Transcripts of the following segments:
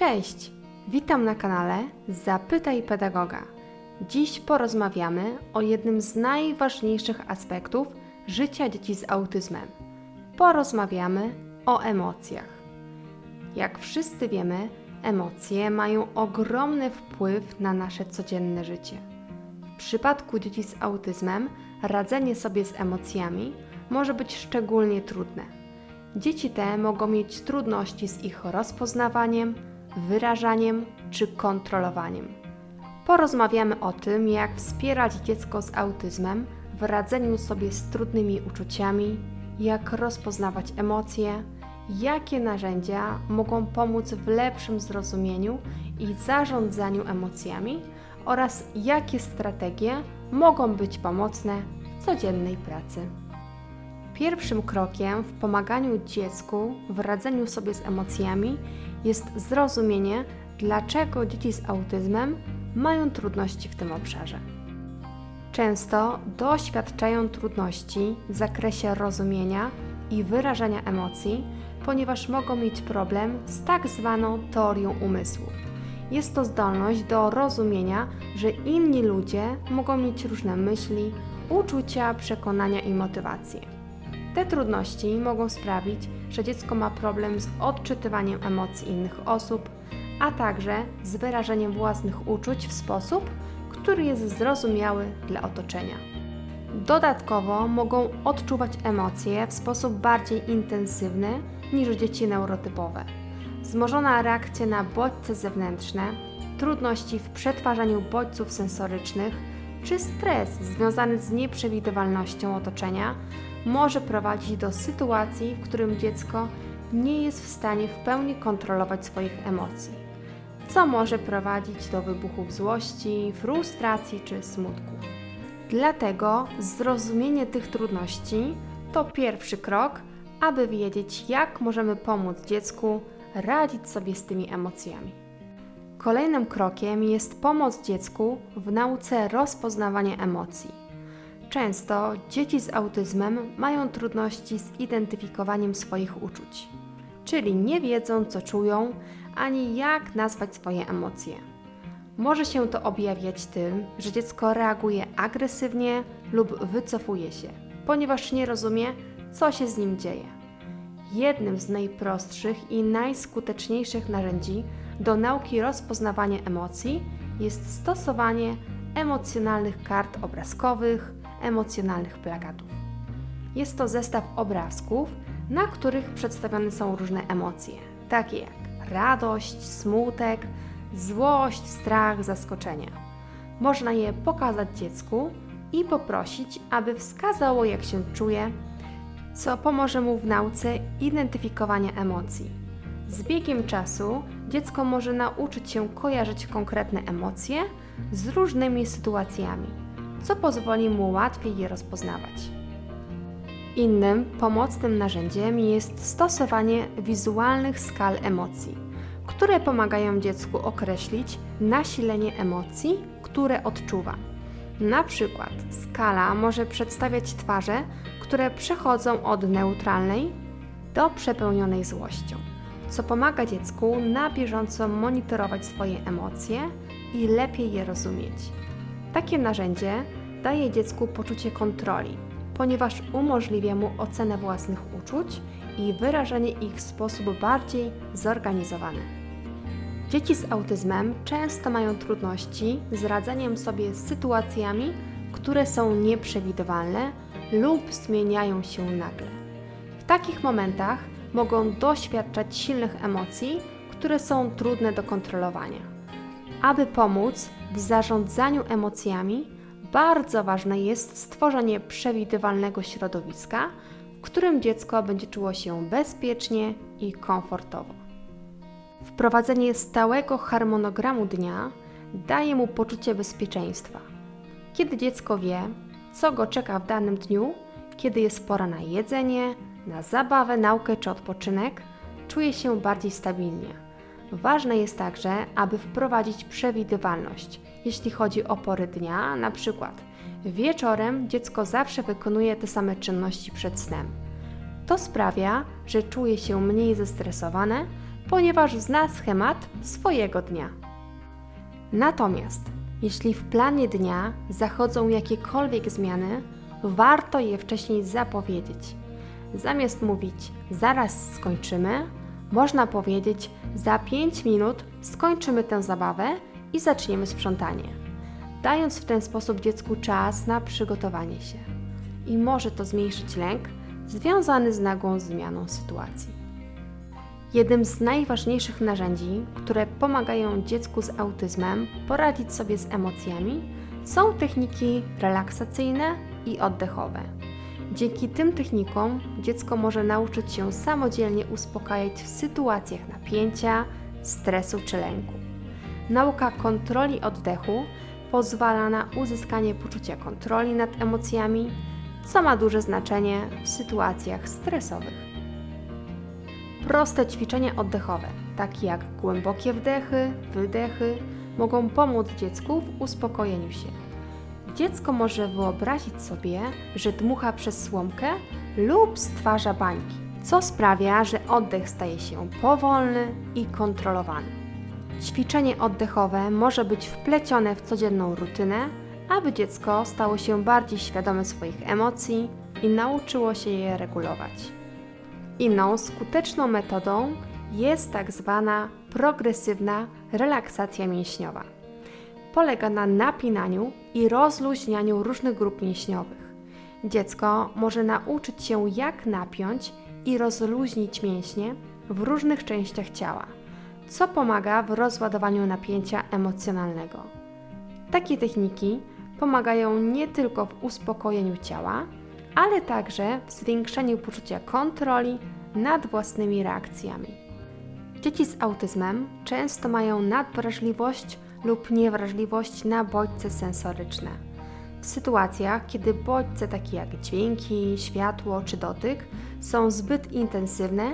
Cześć! Witam na kanale Zapytaj Pedagoga. Dziś porozmawiamy o jednym z najważniejszych aspektów życia dzieci z autyzmem. Porozmawiamy o emocjach. Jak wszyscy wiemy, emocje mają ogromny wpływ na nasze codzienne życie. W przypadku dzieci z autyzmem radzenie sobie z emocjami może być szczególnie trudne. Dzieci te mogą mieć trudności z ich rozpoznawaniem, wyrażaniem czy kontrolowaniem. Porozmawiamy o tym, jak wspierać dziecko z autyzmem w radzeniu sobie z trudnymi uczuciami, jak rozpoznawać emocje, jakie narzędzia mogą pomóc w lepszym zrozumieniu i zarządzaniu emocjami oraz jakie strategie mogą być pomocne w codziennej pracy. Pierwszym krokiem w pomaganiu dziecku w radzeniu sobie z emocjami jest zrozumienie, dlaczego dzieci z autyzmem mają trudności w tym obszarze. Często doświadczają trudności w zakresie rozumienia i wyrażania emocji, ponieważ mogą mieć problem z tak zwaną teorią umysłu. Jest to zdolność do rozumienia, że inni ludzie mogą mieć różne myśli, uczucia, przekonania i motywacje. Te trudności mogą sprawić, że dziecko ma problem z odczytywaniem emocji innych osób, a także z wyrażeniem własnych uczuć w sposób, który jest zrozumiały dla otoczenia. Dodatkowo mogą odczuwać emocje w sposób bardziej intensywny niż dzieci neurotypowe. Wzmożona reakcja na bodźce zewnętrzne, trudności w przetwarzaniu bodźców sensorycznych czy stres związany z nieprzewidywalnością otoczenia może prowadzić do sytuacji, w którym dziecko nie jest w stanie w pełni kontrolować swoich emocji, co może prowadzić do wybuchów złości, frustracji czy smutku. Dlatego zrozumienie tych trudności to pierwszy krok, aby wiedzieć, jak możemy pomóc dziecku radzić sobie z tymi emocjami. Kolejnym krokiem jest pomoc dziecku w nauce rozpoznawania emocji. Często dzieci z autyzmem mają trudności z identyfikowaniem swoich uczuć, czyli nie wiedzą, co czują, ani jak nazwać swoje emocje. Może się to objawiać tym, że dziecko reaguje agresywnie lub wycofuje się, ponieważ nie rozumie, co się z nim dzieje. Jednym z najprostszych i najskuteczniejszych narzędzi do nauki rozpoznawania emocji jest stosowanie emocjonalnych kart obrazkowych, emocjonalnych plakatów. Jest to zestaw obrazków, na których przedstawione są różne emocje, takie jak radość, smutek, złość, strach, zaskoczenie. Można je pokazać dziecku i poprosić, aby wskazało, jak się czuje, co pomoże mu w nauce identyfikowania emocji. Z biegiem czasu dziecko może nauczyć się kojarzyć konkretne emocje z różnymi sytuacjami, co pozwoli mu łatwiej je rozpoznawać. Innym pomocnym narzędziem jest stosowanie wizualnych skal emocji, które pomagają dziecku określić nasilenie emocji, które odczuwa. Na przykład skala może przedstawiać twarze, które przechodzą od neutralnej do przepełnionej złością, co pomaga dziecku na bieżąco monitorować swoje emocje i lepiej je rozumieć. Takie narzędzie daje dziecku poczucie kontroli, ponieważ umożliwia mu ocenę własnych uczuć i wyrażenie ich w sposób bardziej zorganizowany. Dzieci z autyzmem często mają trudności z radzeniem sobie z sytuacjami, które są nieprzewidywalne lub zmieniają się nagle. W takich momentach mogą doświadczać silnych emocji, które są trudne do kontrolowania. Aby pomóc w zarządzaniu emocjami, bardzo ważne jest stworzenie przewidywalnego środowiska, w którym dziecko będzie czuło się bezpiecznie i komfortowo. Wprowadzenie stałego harmonogramu dnia daje mu poczucie bezpieczeństwa. Kiedy dziecko wie, co go czeka w danym dniu, kiedy jest pora na jedzenie, na zabawę, naukę czy odpoczynek, czuje się bardziej stabilnie. Ważne jest także, aby wprowadzić przewidywalność, jeśli chodzi o pory dnia, na przykład wieczorem dziecko zawsze wykonuje te same czynności przed snem. To sprawia, że czuje się mniej zestresowane, ponieważ zna schemat swojego dnia. Natomiast jeśli w planie dnia zachodzą jakiekolwiek zmiany, warto je wcześniej zapowiedzieć. Zamiast mówić zaraz skończymy, można powiedzieć za 5 minut skończymy tę zabawę i zaczniemy sprzątanie, dając w ten sposób dziecku czas na przygotowanie się. I może to zmniejszyć lęk związany z nagłą zmianą sytuacji. Jednym z najważniejszych narzędzi, które pomagają dziecku z autyzmem poradzić sobie z emocjami, są techniki relaksacyjne i oddechowe. Dzięki tym technikom dziecko może nauczyć się samodzielnie uspokajać w sytuacjach napięcia, stresu czy lęku. Nauka kontroli oddechu pozwala na uzyskanie poczucia kontroli nad emocjami, co ma duże znaczenie w sytuacjach stresowych. Proste ćwiczenia oddechowe, takie jak głębokie wdechy, wydechy, mogą pomóc dziecku w uspokojeniu się. Dziecko może wyobrazić sobie, że dmucha przez słomkę lub stwarza bańki, co sprawia, że oddech staje się powolny i kontrolowany. Ćwiczenie oddechowe może być wplecione w codzienną rutynę, aby dziecko stało się bardziej świadome swoich emocji i nauczyło się je regulować. Inną skuteczną metodą jest tak zwana progresywna relaksacja mięśniowa. Polega na napinaniu i rozluźnianiu różnych grup mięśniowych. Dziecko może nauczyć się, jak napiąć i rozluźnić mięśnie w różnych częściach ciała, co pomaga w rozładowaniu napięcia emocjonalnego. Takie techniki pomagają nie tylko w uspokojeniu ciała, ale także w zwiększeniu poczucia kontroli nad własnymi reakcjami. Dzieci z autyzmem często mają nadwrażliwość lub niewrażliwość na bodźce sensoryczne. W sytuacjach, kiedy bodźce takie jak dźwięki, światło czy dotyk są zbyt intensywne,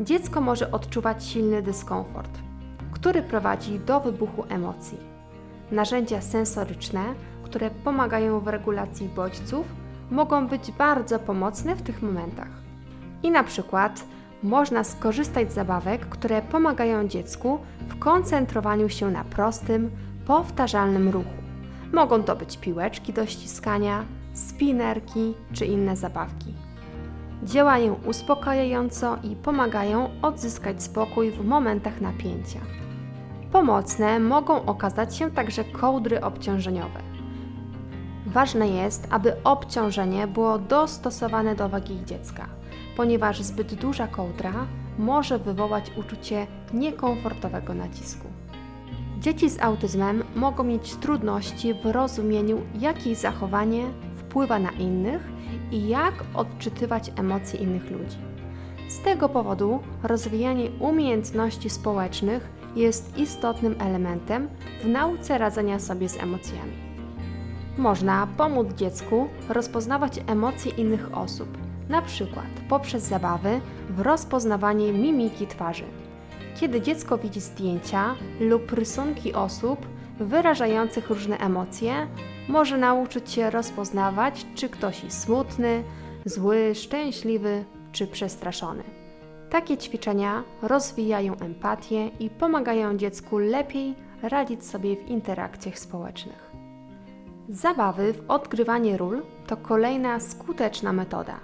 dziecko może odczuwać silny dyskomfort, który prowadzi do wybuchu emocji. Narzędzia sensoryczne, które pomagają w regulacji bodźców, mogą być bardzo pomocne w tych momentach. I na przykład można skorzystać z zabawek, które pomagają dziecku w koncentrowaniu się na prostym, powtarzalnym ruchu. Mogą to być piłeczki do ściskania, spinerki czy inne zabawki. Działają uspokajająco i pomagają odzyskać spokój w momentach napięcia. Pomocne mogą okazać się także kołdry obciążeniowe. Ważne jest, aby obciążenie było dostosowane do wagi dziecka, ponieważ zbyt duża kołdra może wywołać uczucie niekomfortowego nacisku. Dzieci z autyzmem mogą mieć trudności w rozumieniu, jakie zachowanie wpływa na innych i jak odczytywać emocje innych ludzi. Z tego powodu rozwijanie umiejętności społecznych jest istotnym elementem w nauce radzenia sobie z emocjami. Można pomóc dziecku rozpoznawać emocje innych osób, na przykład poprzez zabawy w rozpoznawanie mimiki twarzy. Kiedy dziecko widzi zdjęcia lub rysunki osób wyrażających różne emocje, może nauczyć się rozpoznawać, czy ktoś jest smutny, zły, szczęśliwy czy przestraszony. Takie ćwiczenia rozwijają empatię i pomagają dziecku lepiej radzić sobie w interakcjach społecznych. Zabawy w odgrywanie ról to kolejna skuteczna metoda.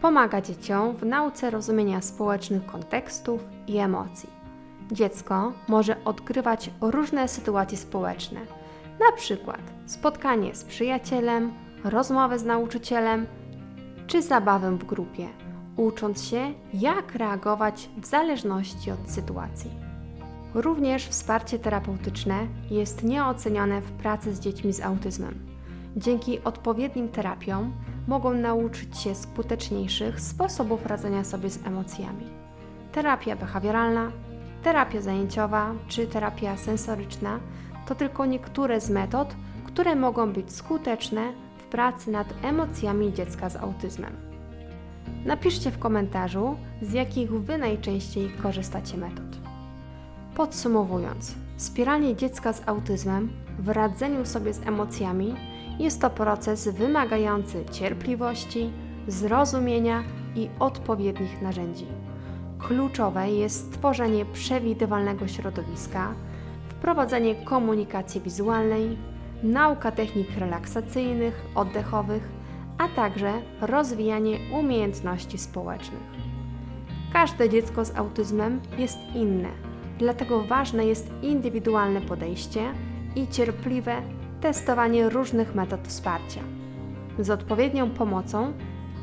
Pomaga dzieciom w nauce rozumienia społecznych kontekstów i emocji. Dziecko może odgrywać różne sytuacje społeczne, na przykład spotkanie z przyjacielem, rozmowę z nauczycielem czy zabawę w grupie, ucząc się, jak reagować w zależności od sytuacji. Również wsparcie terapeutyczne jest nieocenione w pracy z dziećmi z autyzmem. Dzięki odpowiednim terapiom mogą nauczyć się skuteczniejszych sposobów radzenia sobie z emocjami. Terapia behawioralna, terapia zajęciowa czy terapia sensoryczna to tylko niektóre z metod, które mogą być skuteczne w pracy nad emocjami dziecka z autyzmem. Napiszcie w komentarzu, z jakich Wy najczęściej korzystacie metod. Podsumowując, wspieranie dziecka z autyzmem w radzeniu sobie z emocjami jest to proces wymagający cierpliwości, zrozumienia i odpowiednich narzędzi. kluczowe jest stworzenie przewidywalnego środowiska, wprowadzenie komunikacji wizualnej, nauka technik relaksacyjnych, oddechowych, a także rozwijanie umiejętności społecznych. Każde dziecko z autyzmem jest inne, dlatego ważne jest indywidualne podejście i cierpliwe testowanie różnych metod wsparcia. Z odpowiednią pomocą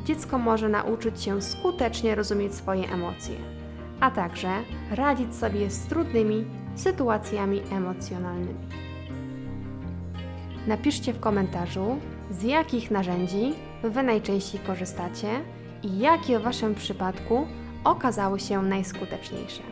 dziecko może nauczyć się skutecznie rozumieć swoje emocje, a także radzić sobie z trudnymi sytuacjami emocjonalnymi. Napiszcie w komentarzu, z jakich narzędzi Wy najczęściej korzystacie i jakie w Waszym przypadku okazały się najskuteczniejsze.